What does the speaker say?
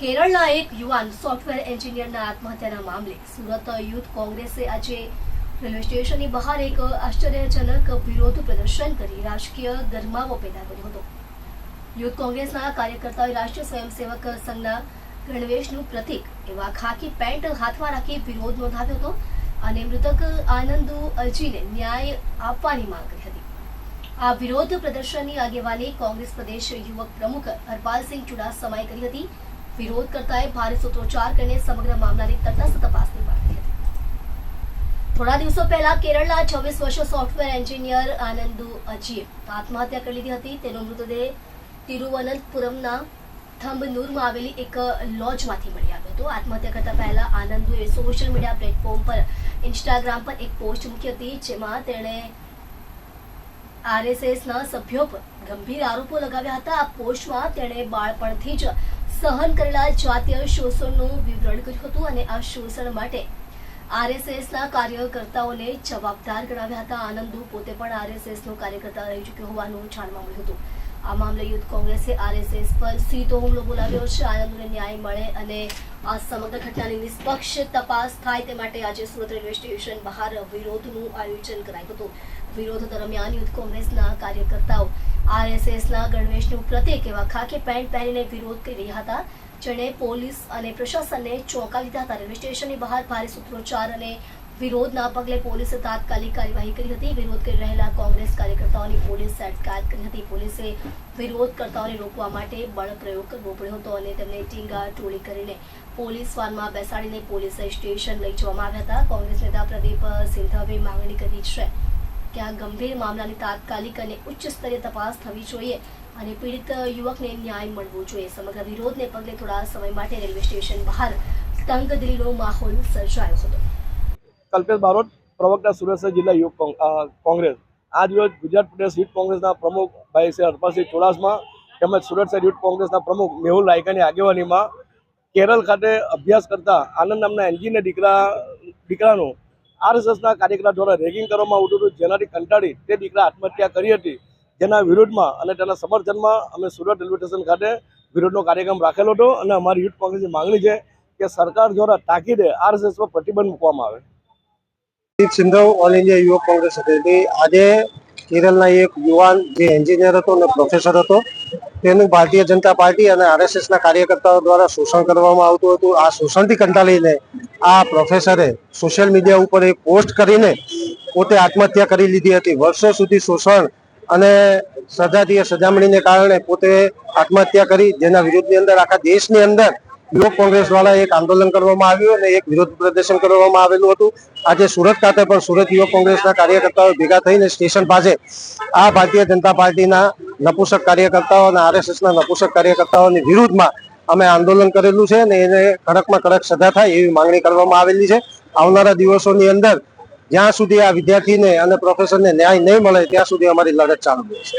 કેરળના એક યુવાન સોફ્ટવેર એન્જિનિયરના આત્મહત્યાના મામલે સુરત યુથ કોંગ્રેસે આજે રેલવે સ્ટેશનની બહાર એક આશ્ચર્યજનક વિરોધ પ્રદર્શન કરી રાજકીય ગરમાવો પેદા કર્યો હતો. યુથ કોંગ્રેસના કાર્યકર્તાઓએ રાષ્ટ્રીય સ્વયંસેવક સંઘના ગણવેશનું પ્રતીક એવા ખાકી પેન્ટ હાથમાં રાખી વિરોધ નોંધાવ્યો હતો અને મૃતક આનંદુ અજીને ન્યાય આપવાની માંગ કરી હતી. આ વિરોધ પ્રદર્શનની આગેવાની કોંગ્રેસ પ્રદેશ યુવક પ્રમુખ હરપાલસિંહ ચુડાસમાએ કરી હતી વિરોધ કરતાએ ભારે સૂત્રોચ્ચાર કરીને સમગ્ર મામલાની તટસ્થ તપાસની માંગ હતી. થોડા દિવસો પહેલા કેરળના છવ્વીસ વર્ષ સોફ્ટવેર એન્જિનિયર આનંદુ અજીએ આત્મહત્યા કરી લીધી હતી. તેનો મૃતદેહ તિરુવનંતપુરમના થંબનુરમાં આવેલી એક લોજમાંથી મળી આવ્યો હતો. આત્મહત્યા કરતા પહેલા આનંદુએ સોશિયલ મીડિયા પ્લેટફોર્મ પર ઇન્સ્ટાગ્રામ પર એક પોસ્ટ મૂકી હતી, જેમાં તેણે આરએસએસના સભ્યો પર ગંભીર આરોપો લગાવ્યા હતા. આ પોસ્ટમાં તેણે બાળપણથી જ સહન કરેલા જાતીય શોષણનું વિવરણ કર્યું હતું અને આ શોષણ માટે આરએસએસના કાર્યકર્તાઓને જવાબદાર ગણાવ્યા હતા. આનંદુ પોતે પણ આરએસએસનો કાર્યકર્તા રહી ચૂક્યો હોવાનું જાણવા મળ્યું હતું. આ મામલે યુથ કોંગ્રેસે આરએસએસ પર સીધો હુમલો બોલાવ્યો છે. આનંદને ન્યાય મળે અને આ સમગ્ર ઘટનાની નિષ્પક્ષ તપાસ થાય તે માટે આજે સુરત રેલવે સ્ટેશન બહાર વિરોધનું આયોજન કરાયું હતું. વિરોધ દરમિયાન યુથ કોંગ્રેસના કાર્યકર્તાઓ આરએસએસના ગણવેશનું પ્રતીક એવા ખાકી પેન્ટ પહેરીને વિરોધ કરી રહ્યા હતા, જેણે પોલીસ અને પ્રશાસનને ચોંકાવી દીધા હતા. રેલવે સ્ટેશનની બહાર ભારે સૂત્રોચ્ચાર અને વિરોધના પગલે પોલીસે તાત્કાલિક કાર્યવાહી કરી હતી. વિરોધ કરી રહેલા કોંગ્રેસ કાર્યકર્તાઓની પોલીસે અટકાયત કરી હતી. પોલીસે વિરોધકર્તાઓને રોકવા માટે બળ પ્રયોગ કરવો પડ્યો હતો અને તેમને ટીંગા ટોળી કરીને પોલીસ વાનમાં બેસાડીને પોલીસે સ્ટેશન લઈ જવામાં આવ્યા હતા. કોંગ્રેસ નેતા પ્રદીપ સિંધવે માંગણી કરી છે કે આ ગંભીર મામલાની તાત્કાલિક અને ઉચ્ચ સ્તરીય તપાસ થવી જોઈએ અને પીડિત યુવકને ન્યાય મળવો જોઈએ. સમગ્ર વિરોધને પગલે થોડા સમય માટે રેલવે સ્ટેશન બહાર તંગદિલીનો માહોલ સર્જાયો હતો. કલ્પેશ બારોટ, પ્રવક્તા સુરેન્દ્ર જિલ્લા કોંગ- કોંગ્રેસ. આજ રોજ ગુજરાત પ્રદેશ યુથ કોંગ્રેસના પ્રમુખ ભાઈ શ્રી હરપાલસિંહ ચુડાસમા, તેમજ સુરત શહેર યુથ કોંગ્રેસના પ્રમુખ મેહુલ રાયકાની આગેવાનીમાં કેરળ ખાતે અભ્યાસ કરતા આનંદ નામના એન્જિનિયર દીકરા, દીકરાનું આરએસએસના કાર્યકર્તા દ્વારા રેગિંગ કરવામાં આવતું હતું, જેનાથી કંટાળી તે દીકરા આત્મહત્યા કરી હતી. જેના વિરોધમાં અને તેના સમર્થનમાં અમે સુરત રેલવે સ્ટેશન ખાતે વિરોધનો કાર્યક્રમ રાખેલો હતો અને અમારી યુથ કોંગ્રેસની માંગણી છે કે સરકાર દ્વારા તાકીદે આરએસએસ પર પ્રતિબંધ મૂકવામાં આવે. દીપ સિંધવ ઓલ ઇન્ડિયા યુવક કોંગ્રેસ સેક્રેટરી આજે કેરળના એક યુવાન જે એન્જિનિયર હતો અને પ્રોફેસર હતો, તેનું ભારતીય જનતા પાર્ટી અને આરએસએસના કાર્યકર્તાઓ દ્વારા શોષણ કરવામાં આવતું હતું. આ શોષણથી કંટાળીને આ પ્રોફેસરે સોશિયલ મીડિયા ઉપર એક પોસ્ટ કરીને પોતે આત્મહત્યા કરી લીધી હતી. વર્ષો સુધી શોષણ અને સજાતીય સજામણીને કારણે પોતે આત્મહત્યા કરી, જેના વિરોધની અંદર આખા દેશની અંદર યુવક કોંગ્રેસ દ્વારા એક આંદોલન કરવામાં આવ્યું અને એક વિરોધ પ્રદર્શન કરવામાં આવેલું હતું. આજે સુરત ખાતે પણ સુરત યુવક કોંગ્રેસના કાર્યકર્તાઓ ભેગા થઈને સ્ટેશન પાસે આ ભારતીય જનતા પાર્ટીના નપુસક કાર્યકર્તાઓ અને આરએસએસના નપુસક કાર્યકર્તાઓની વિરુદ્ધમાં અમે આંદોલન કરેલું છે અને એને કડકમાં કડક સજા થાય એવી માંગણી કરવામાં આવેલી છે. આવનારા દિવસોની અંદર જ્યાં સુધી આ વિદ્યાર્થીને અને પ્રોફેસરને ન્યાય નહીં મળે ત્યાં સુધી અમારી લડત ચાલુ રહેશે.